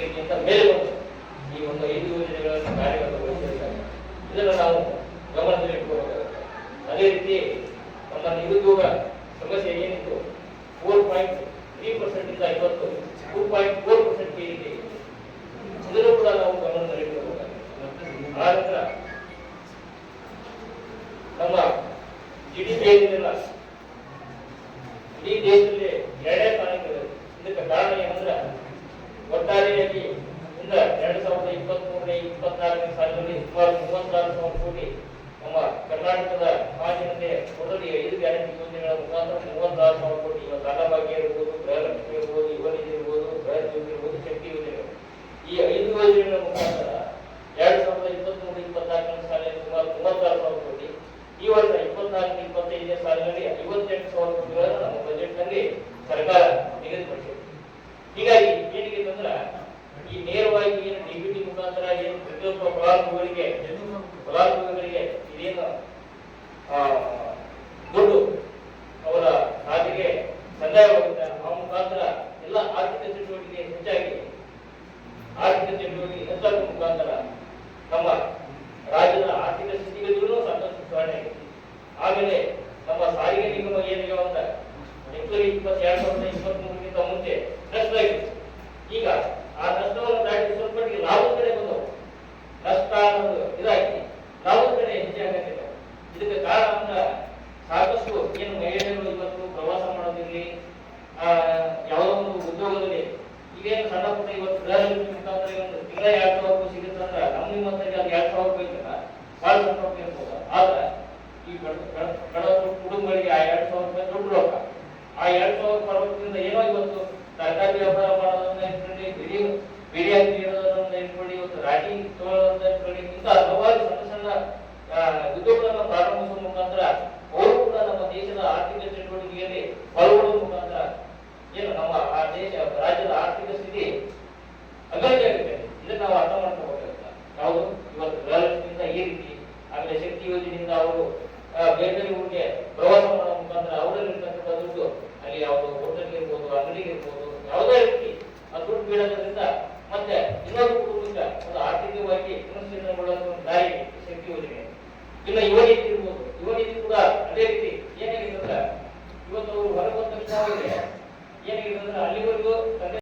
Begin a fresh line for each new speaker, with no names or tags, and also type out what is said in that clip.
ರೀತಿಯಿಂದ ಮೇಲೆ ಬಂತು ಈ ಒಂದು ಐದು ಯೋಜನೆಗಳನ್ನು ಕಾರ್ಯಗತಗೊಳಿಸಿದ್ದಾರೆ. ಇದನ್ನು ನಾವು ಗಮನದಲ್ಲಿಟ್ಟುಕೋಬೇಕಾಗುತ್ತೆ ಅದೇ ರೀತಿ ನಮ್ಮ ನಿರುದ್ಯೋಗ ಸಮಸ್ಯೆ ಏನಿತ್ತು? ಫೋರ್ ಪಾಯಿಂಟ್ ತ್ರೀ ಪರ್ಸೆಂಟ್ ಇಂದ ಇವತ್ತು ಟೂ ಪಾಯಿಂಟ್ ಫೋರ್ ಪರ್ಸೆಂಟ್ ಏನಿದೆ ಕೂಡ ನಾವು ಗಮನದಲ್ಲಿಟ್ಟುಕೋಬೇಕಾಗುತ್ತೆ ಆ ನಂತರ ನಮ್ಮ ಜಿ ಡಿ ಪಿ ಏನಿಲ್ಲ ಇಡೀ ದೇಶದಲ್ಲಿ ಎರಡೇ ಸ್ಥಾನಕ್ಕೆ ಇದೆ. ಇದಕ್ಕೆ ಕಾರಣ ಏನಂದ್ರೆ ಒಟ್ಟಾರೆಯಾಗಿ ಇಂದ ಎರಡು ಸಾವಿರದ ಇಪ್ಪತ್ತ್ ಮೂರನೇ ಇಪ್ಪತ್ನಾಲ್ಕನೇ ಸಾಲಿನಲ್ಲಿ ಸುಮಾರು ಮೂವತ್ತಾರು ಸಾವಿರ ಕೋಟಿ ನಮ್ಮ ಕರ್ನಾಟಕದ ಸಮಾಜದಲ್ಲಿ ಕೊಡಲಿ ಐದು ಗ್ಯಾರಂಟಿ ಯೋಜನೆಗಳ ಮುಖಾಂತರ ಮೂವತ್ತಾರು ಸಾವಿರ ಕೋಟಿ ಇವಾಗ ಅನ್ನಭಾಗ್ಯ ಇರ್ಬೋದು ಗೃಹಲಕ್ಷ್ಮಿ ಇರ್ಬೋದು, ಯುವನಿಧಿ ಇರ್ಬೋದು, ಗೃಹ ಜ್ಯೋತಿ ಇರ್ಬೋದು, ಶಕ್ತಿ ಯೋಜನೆಗಳು. ಈ ಐದು ಯೋಜನೆಗಳ ಮುಖಾಂತರ ಎರಡು ಸಾವಿರದ ಇಪ್ಪತ್ತ್ ಮೂರು ಇಪ್ಪತ್ನಾಲ್ಕನೇ ಸಾಲಿನಲ್ಲಿ ಸುಮಾರು ಮೂವತ್ತಾರು ಸಾವಿರ ಕೋಟಿ. ಈ ವರ್ಷ ಇಪ್ಪತ್ನಾಲ್ಕು ಇಪ್ಪತ್ತೈದನೇ ಸಾಲಿನಲ್ಲಿ ಐವತ್ತೆಂಟು ಸಾವಿರ ಕೋಟಿಗಳನ್ನು ನಮ್ಮ ಮುಖಾಂತರ ಏನು ಪ್ರತಿಯೊಬ್ಬ ಫಲಾನುಭವಿಗಳಿಗೆ ಫಲಾನುಭವಿಗಳಿಗೆ ಇದೇನು ದುಡ್ಡು ಅವರ ಖಾತೆಗೆ ಸಂದಾಯವಾಗುತ್ತೆ. ಆ ಮುಖಾಂತರ ಎಲ್ಲ ಆರ್ಥಿಕ ಚಟುವಟಿಕೆ ಹೆಚ್ಚಾಗಿ, ಆರ್ಥಿಕ ಚಟುವಟಿಕೆ ಹೆಚ್ಚಾಗುವ ಮುಖಾಂತರ ನಮ್ಮ ರಾಜ್ಯದ ಆರ್ಥಿಕ ಸ್ಥಿತಿಗತಿಗಳು ಸಾಕಷ್ಟು ಸುಧಾರಣೆ ಆಗಿದೆ. ಆಮೇಲೆ ನಮ್ಮ ಸಾರಿಗೆ ನಿಗಮ ಏನಿದೆ ಅಂತ, ಹೆಚ್ಚುವರಿ ಇಪ್ಪತ್ತೆರಡು ಸಾವಿರದ ಇಪ್ಪತ್ತ್ ಅಂದ್ರೆ ಸಾಕಷ್ಟು ಏನು ಮಹಿಳೆಯರು ಇವತ್ತು ಪ್ರವಾಸ ಮಾಡೋದಿರಲಿ ಯಾವುದೋ ಒಂದು ಉದ್ಯೋಗದಲ್ಲಿ ಈಗೇನು ಸಣ್ಣ ಪುಟ್ಟ ಇವತ್ತು ಮುಖಾಂತರ ಒಂದು ತಿಂಗಳ ಎರಡ್ ಸಾವಿರ ರೂಪಾಯಿ ಸಿಗುತ್ತೆ ಅಂದ್ರೆ ನಮ್ಮ ನಿಮ್ಮಂತರಿಗೆ ಅದು ಎರಡ್ ಸಾವಿರ ರೂಪಾಯಿ ಇರ್ತಲ್ಲ ಭಾಳ ಸಣ್ಣ ರೂಪಾಯಿ ಇರ್ಬೋದು. ಆದ್ರೆ ಈ ಬಡ- ಕುಟುಂಬಗಳಿಗೆ ಆ ಎರಡ್ ಸಾವಿರ ರೂಪಾಯಿ ದೊಡ್ಡ ರೊಕ್ಕ ಆ ಎರಡ್ ಸಾವಿರ ಪರ್ವತದಿಂದ ಏನೋ ಇವತ್ತು ತರಕಾರಿ ವ್ಯಾಪಾರ ಮಾಡೋದನ್ನ ಇಟ್ಕೊಂಡು ಬಿಡಿ ಬಿಡಿ ಇಡೋದನ್ನ ಇಟ್ಕೊಳ್ಳಿ ಇವತ್ತು ರಾಟಿ ತಗೊಳ್ಳೋದನ್ನ ಇಟ್ಕೊಂಡು ಇಂಥ ಹಲವಾರು ಸಣ್ಣ ಸಣ್ಣ ಆ, ಉದ್ಯೋಗಗಳನ್ನು ಪ್ರಾರಂಭಿಸುವ ಮುಖಾಂತರ ಅವರು ಕೂಡ ನಮ್ಮ ದೇಶದ ಆರ್ಥಿಕ ಚಟುವಟಿಕೆಯಲ್ಲಿ ಪಾಲ್ಗೊಳ್ಳುವ ಮುಖಾಂತರ ಏನು ನಮ್ಮ ಆ ದೇಶ ರಾಜ್ಯದ ಆರ್ಥಿಕ ಸ್ಥಿತಿ ಅಗತ್ಯ ಆಗುತ್ತೆ. ಇದನ್ನ ನಾವು ಅರ್ಥ ಮಾಡ್ಕೋಬೇಕಾಗುತ್ತೆ ಯಾವುದು? ಇವತ್ತು ಗೃಹಲಕ್ಷ್ಮಿಯಿಂದ ಈ ರೀತಿ ಆಮೇಲೆ ಶಕ್ತಿ ಯೋಜನೆಯಿಂದ ಅವರು ಬೇರೆ ಬೇರೆ ಊರಿಗೆ ಪ್ರವಾಸ ಮಾಡೋ ಮುಖಾಂತರ ಅವರಲ್ಲಿರ್ತಕ್ಕಂಥ ದುಡ್ಡು ಅಲ್ಲಿ ಯಾವುದು ಹೋಟೆಲ್ ಇರ್ಬೋದು ಅಂಗಡಿ ಇರ್ಬೋದು ಯಾವುದೇ ರೀತಿ ಆ ದುಡ್ಡು ಬೀಳೋದ್ರಿಂದ ಮತ್ತೆ ಇನ್ನೊಂದು ಕುಟುಂಬಕ್ಕೆ ಒಂದು ಆರ್ಥಿಕವಾಗಿ ಪುನಶ್ಚೇತನಗೊಳ್ಳುವ ಒಂದು ದಾರಿ ಶಕ್ತಿ ಯೋಜನೆ. ಇಲ್ಲ ಯುವ ನೀತಿ ಇರ್ಬೋದು ಯುವ ನೀತಿ ಕೂಡ ಅದೇ ರೀತಿ ಏನಾಗಿದೆ ಅಂದ್ರೆ, ಇವತ್ತು ಹೊರಗೆ ಬಂದ ತಕ್ಷಣ ಏನಾಗಿದೆ ಅಂದ್ರೆ, ಅಲ್ಲಿವರೆಗೂ